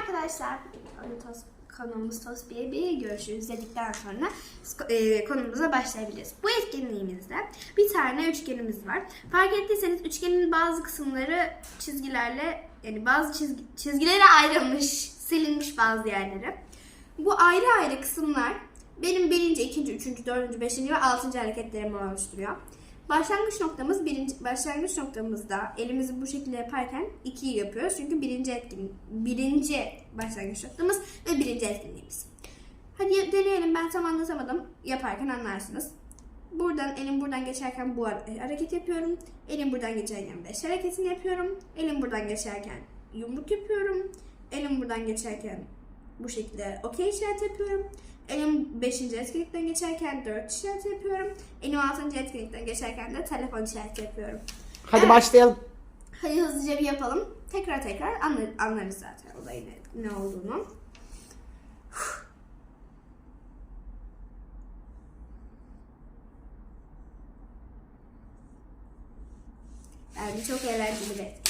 arkadaşlar. Tos, konumuz Tos bir görüşürüz dedikten sonra e, konumuza başlayabiliriz. Bu etkinliğimizde bir tane üçgenimiz var. Fark ettiyseniz üçgenin bazı kısımları çizgilerle yani bazı çizgi, çizgilere ayrılmış, silinmiş bazı yerleri. Bu ayrı ayrı kısımlar benim birinci, ikinci, üçüncü, dördüncü, beşinci ve altıncı hareketlerimi oluşturuyor. Başlangıç noktamız birinci, başlangıç noktamızda elimizi bu şekilde yaparken ikiyi yapıyoruz. Çünkü birinci etkin, birinci başlangıç noktamız ve birinci etkinliğimiz. Hadi deneyelim ben tam anlatamadım. Yaparken anlarsınız. Buradan elim buradan geçerken bu hare- hareket yapıyorum. Elim buradan geçerken beş hareketini yapıyorum. Elim buradan geçerken yumruk yapıyorum. Elim buradan geçerken bu şekilde okey işareti yapıyorum. Elim 5. etkinlikten geçerken 4 işareti yapıyorum. Elim 6. etkinlikten geçerken de telefon işareti yapıyorum. Hadi Evet. başlayalım. Hadi hızlıca bir yapalım. Tekrar tekrar anlar, anlarız zaten olayın ne, ne olduğunu. Bence çok eğlenceli bir etkinlik.